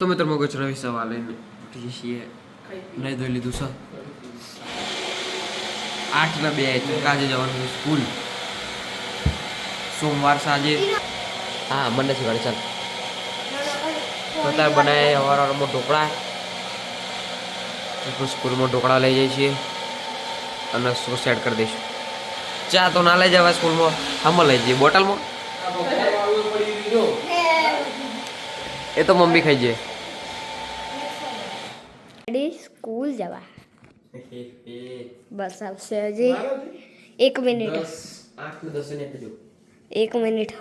તો મિત્રો મગજ રવિ સવાલ લઈને ઉઠીએ છીએ નહીં ધોઈ લીધું સર આઠ ને બે કાજે જવાનું સ્કૂલ. સોમવાર સાંજે. હા મને શીખવાડે ચાલ. અત્યારે બનાવે અવાર અવારમાં ઢોકળા સ્કૂલમાં ઢોકળા લઈ જઈએ છીએ. અને શું સેટ કરી દઈશું. ચા તો ના લઈ જવાય સ્કૂલમાં. આમાં લઈ જઈએ. બોટલમાં? એ તો મમ્મી ખાઈ જાય રેડી સ્કૂલ જવા. બસ આવશે હજી. એક મિનિટ. એક મિનિટ.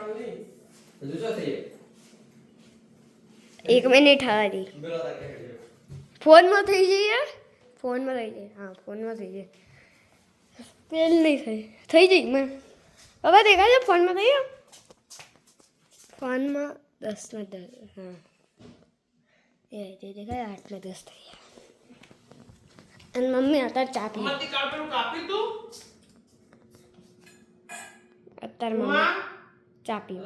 એક મિનિટ હારી. ફોનમાં થઈ જઈએ? ફોનમાં થઈ જાય હા ફોનમાં થઈ જાય પેલ નહીં થઈ. થઈ જઈ મેં હવે દેખાય છે ફોનમાં થઈ ગયા? ફોનમાં દસમાં દસ હા. એ દેખાય આઠમાં દસ થઈ ગયા. અને મમ્મી અત્યારે ચા પી અત્યારે મમ્મી ચા પી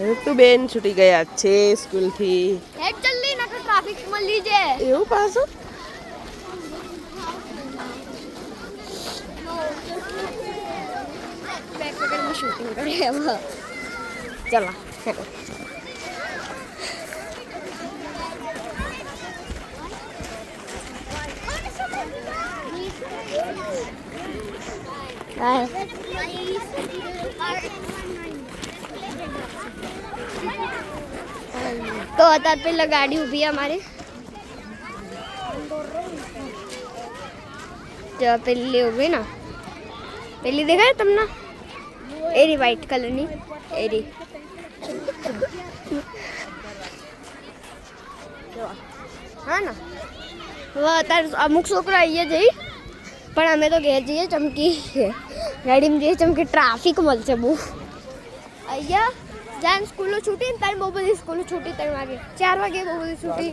ઋતુબેન છૂટી ગયા છે સ્કૂલથી. હેડ જલ્દી નકર ટ્રાફિક મળી જાય એવું પાછું? બેક પકડમાં શૂટિંગ કરે હવે ચલો હેડો હા તો અત્યારે પેલા ગાડી ઊભી અમારી જો પેલી ઊભી ને પેલી દેખાય તમને એરી વ્હાઈટ કલરની એરી જો. હા ને હવે અત્યારે અમુક છોકરા અહીંયા જઈ પણ અમે તો ઘેર જઈએ ચમકી ગાડીમાં જઈએ ચમકી ટ્રાફિક મળશે બહુ. અહીંયા જ્યાં સ્કૂલો છૂટી ને ત્યારે બહુ બધી સ્કૂલો છૂટી ત્રણ વાગે. ચાર વાગે બહુ બધી છૂટી.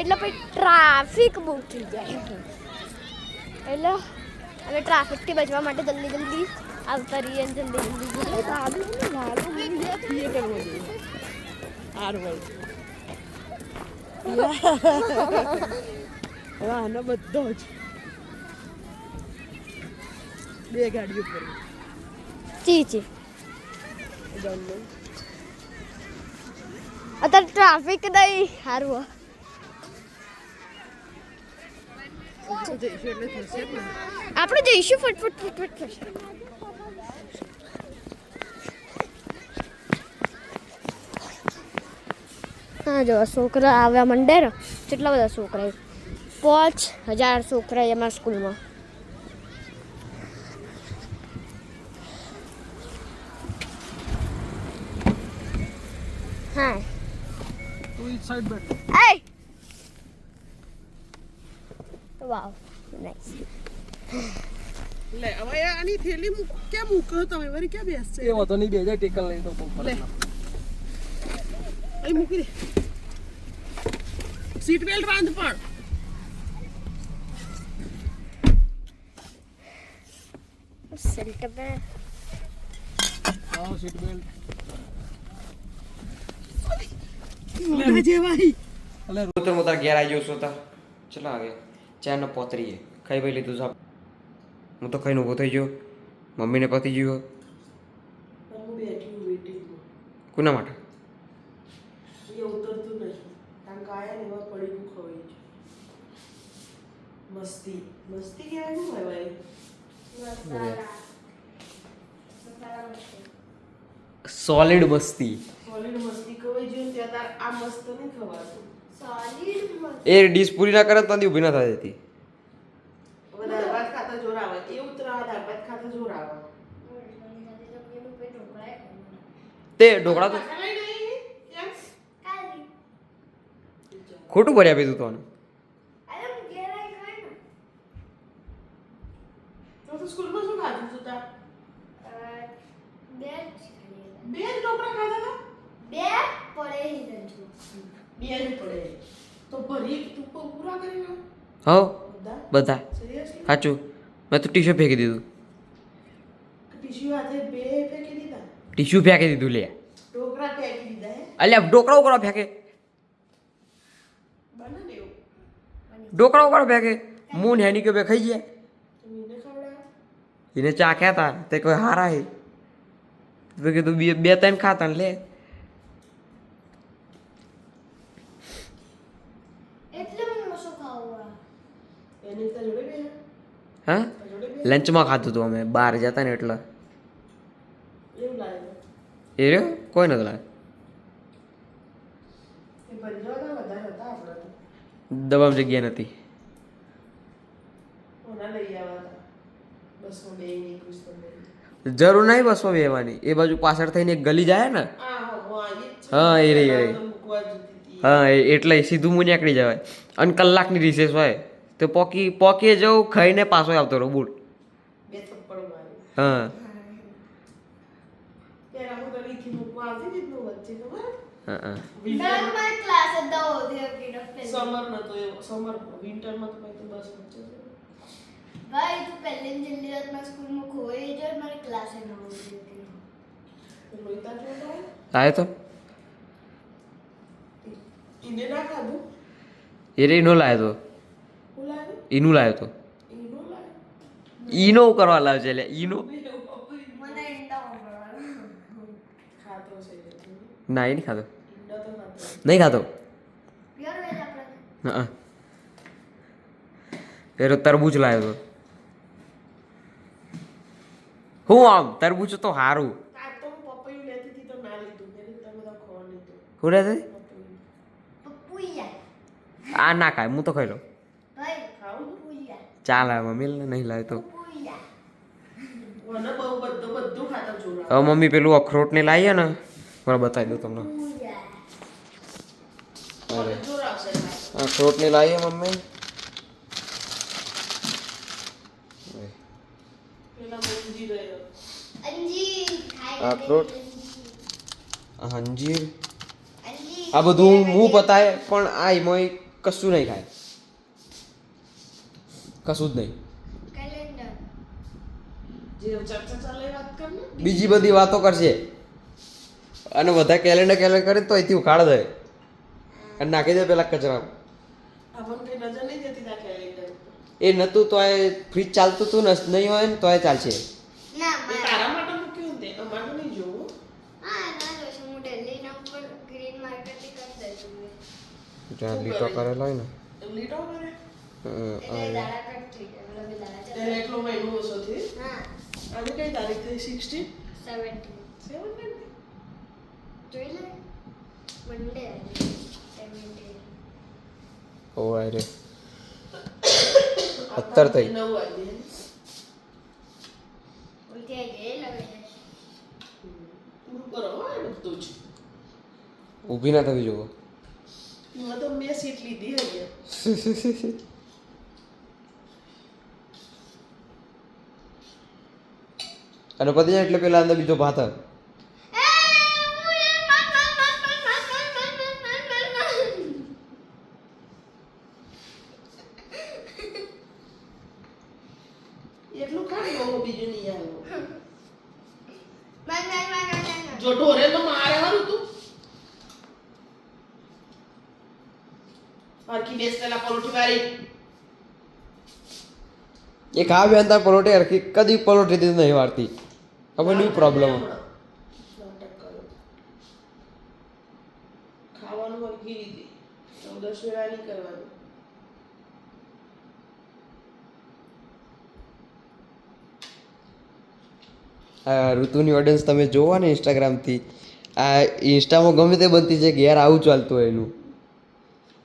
એટલે પછી ટ્રાફિક બહુ થઈ જાય. એટલે અમે ટ્રાફિકથી બચવા માટે જલ્દી જલ્દી આવતા રહીએ જલ્દી જલ્દી બધો જ. બે ગાડીઓ પર ચી ચી અત્યારે ટ્રાફિક નહીં ને આપણે જઈશું ફટફટ ફટફટ ફટફટ હા જો છોકરા આવ્યા મંડે ને કેટલા બધા છોકરા પાંચ હજાર છોકરા એમાં સ્કૂલમાં. હા તું ઈજ સાઈડ બેઠ Hey! Wow, nice. લે હવે આની થેલી મૂક ક્યાં મૂકો તમે વળી ક્યાં બેસશે એ વાતો નહીં બેજે જાય ટેકલ લઈ તો લે અહીં મૂકી દે સીટ બેલ્ટ બાંધ પણ સીટ બેલ્ટ હા સીટ બેલ્ટ મોઢા જેવાય. ઘેર આવી ચલો ચા ને પોતરીએ. ખાઈ ભાઈ લીધું સાહેબ હું તો ખાઈને ઊભો થઈ ગયો. મમ્મીને પતી ગયો. હું કોના માટે? મસ્તી. મસ્તી કહેવાય શું કહેવાય સોલિડ મસ્તી ખવાઈ ગયું ને ત્યાં તાર આ મસ્ત નહીં ખવાતું એ ડીશ પૂરી ના કરે તો ત્યાંથી ઊભી ના થાય આવે. તે ઢોકળા તો ખોટું ભરી આપી તું તો આને. તો તું સ્કૂલમાં શું ખાધું તું તાર બે તો ભરી તું પૂરા કરી હવ બધા? સાચું. મેં તો ટીશ્યુ ફેંકી દીધું. ટીશ્યુ આજે બે ફેંકી દીધા? ટીશ્યુ ફેંકી દીધું લે. તો અલ્યા ઢોકળા કરો ફેંકે. બને ને એવું. ઢોકળા ઉકળો ફેંકે. મૂન હેની કે બે ખાઈ ગયા. ખવડાવે. એને ચા ખાતા તે કોઈ હારા હે. તો કીધું બે બે ત્રણ ખાતા ને લે એટલે હું શું ખાવું એની તો જોડે બે હા? લંચમાં ખાધું હતું અમે. બહાર જતા ને એટલે. એ રહ્યો? કોઈ નથી લાગે. દબામ જગ્યા નથી જરૂર નહીં બસમાં બેવાની એ બાજુ પાછળ થઈને એક ગલી જાય ને? હું એ રહી, હા એટલે સીધું મું નીકળી જવાય. અને કલાકની રિસેસ હોય. તો પોકી પોકીએ જવું ખાઈને પાછો આવતો રહો બુટ હા. વિન્ટરમાં તો એ તો બસ વચ્ચે જ. ભાઈ તું પહેલી ને. હતી તો લોહીતા જોતો હોય. આવે તો ઈને લાવ્યો તો. ઈનું કરવા લાવશે એટલે ઈનો. ના એ નહીં ખાતો નહીં ખાતો હા પેલો તરબૂચ લાવ્યો તો. હું આમ? તરબૂચ તો સારું આ હું પપૈયું લેતી હતી તો ના લીધું. મેં કીધું તમે બધા ખવા નહીં તો શું રહે છે આ ના ખાય હું તો ખાઈ લઉં. ચાલે મમ્મી નહીં લાવે તો. પપુયા મને બહુ બધું બધું ખાતા જોડા હવે મમ્મી પેલું અખરોટ ને લાવીએ ને મને બતાવી દઉં તમને. અખરોટ ને લાવીએ મમ્મી. અખરોટ. અંજીર આ બધું હું પતાય પણ આ એમાં કશું નહીં ખાય. કશું જ નહીં. કેલેન્ડર. જે ચર્ચા ચાલે એ વાત કર ને. બીજી બધી વાતો કરશે અને બધા કેલેન્ડર કેલેન્ડર કરે તો અહીંથી ઉખાડ દે. અને નાખી દે પેલા કચરા એ નતું તો એ ફ્રીજ ચાલતું હતું ને નહીં હોય ને તો એ ચાલશે. ના એ મારા તારા માટે મૂક્યું ને તે અમારે તો નહીં જોવું. હા ના જોશું હું દિલ્હી ના ઉપર ગ્રીન માર્કેટથી કરી દઈશું જ્યાં લીટો કરેલો હોય ને. ત્યારે એટલો મહિનો ઓછો થી આજે કઈ તારીખ થઈ? સિક્સટી સેવન્ટીન સેવન્ટીન જોઈ લે. મંડે સેવન્ટીન ઓ રે અત્તર થઈ. નવ વાગે ઊભી ના થવી જોવો. મેં સીટ લીધી હતી અને પતી જાય એટલે પેલા અંદર બીજો ભાત આવે. એટલું ખાલી બહુ બીજું નહીં આવ્યું માર માર માર માર માર જો ઢોરે તો મારે હારું તું. હરખી બેસ પેલા પરોઠી વાળી. એ ખા બે અંતર પલોટે હરખી કદી પલોટી દીધી નહીં વારતી હવે નહીં પ્રોબ્લેમ ખાવાનું હરખી રીતે. ચૌદસ વેળા નહીં કરવાનું. ઋતુની ઓડિયન્સ તમે જોવો ને ઇન્સ્ટાગ્રામથી આ ઇન્સ્ટામાં ગમે તે બનતી છે ઘેર આવું ચાલતું હોય એનું.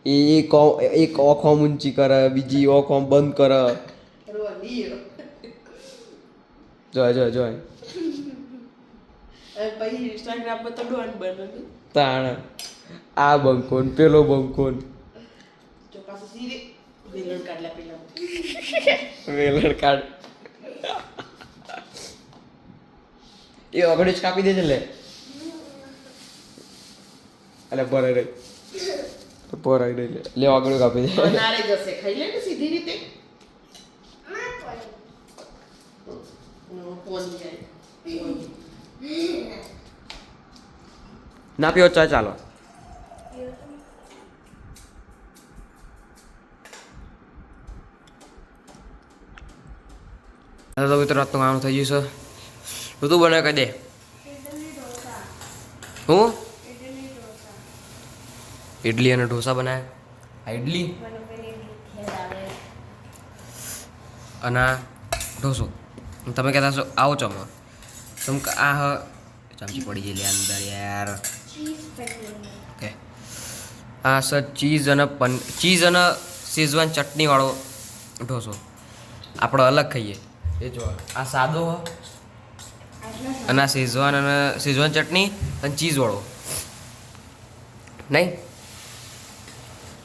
એ એક ઓ- એક ઓખ ઓમ ઊંચી કરે બીજી ઓખ ઓમ બંધ કરે. જોય જોય જોય. પછી ઇન્સ્ટાગ્રામ પર તો ડોન બને તાણ. આ બંકોન પેલો બંકોન. વેલણ કાઢલા પેલા વેલણ કાઢ. એ અગડી જ કાપી દેજે લે. અલે ભરાઈ રહી. ભરાઈ રહી લે. લે આગળ કાપી દે. બનારે જશે. ખાઈ લે ને સીધી રીતે. પડે ફોન જાય. ના, પીઓ ચા, ચાલો. તો મિત્રો તો આમ થઈ ગયું છે. તું બનાવ કહી દે? હું? ઇડલી અને ઢોસા બનાવ્યા આ ઇડલી અને ઢોસો. તમે કહેતા છો આવો ચમો. તમ કે આ હ ચમચી પડી ગયેલી અંદર યાર ઓકે આ સર ચીઝ અને પન ચીઝ અને શેઝવાન ચટણીવાળો ઢોસો આપણે અલગ ખાઈએ એ જો આ સાદો હ અને આ શેઝવાન અને શેઝવાન ચટણી અને ચીઝવાળો નહીં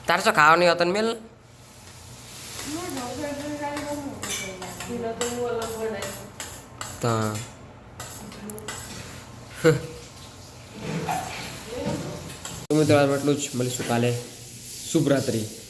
તારે શું ખાવાની હતો ને મેલ તો મિત્રો આટલું જ. મળીશું કાલે. શુભરાત્રી.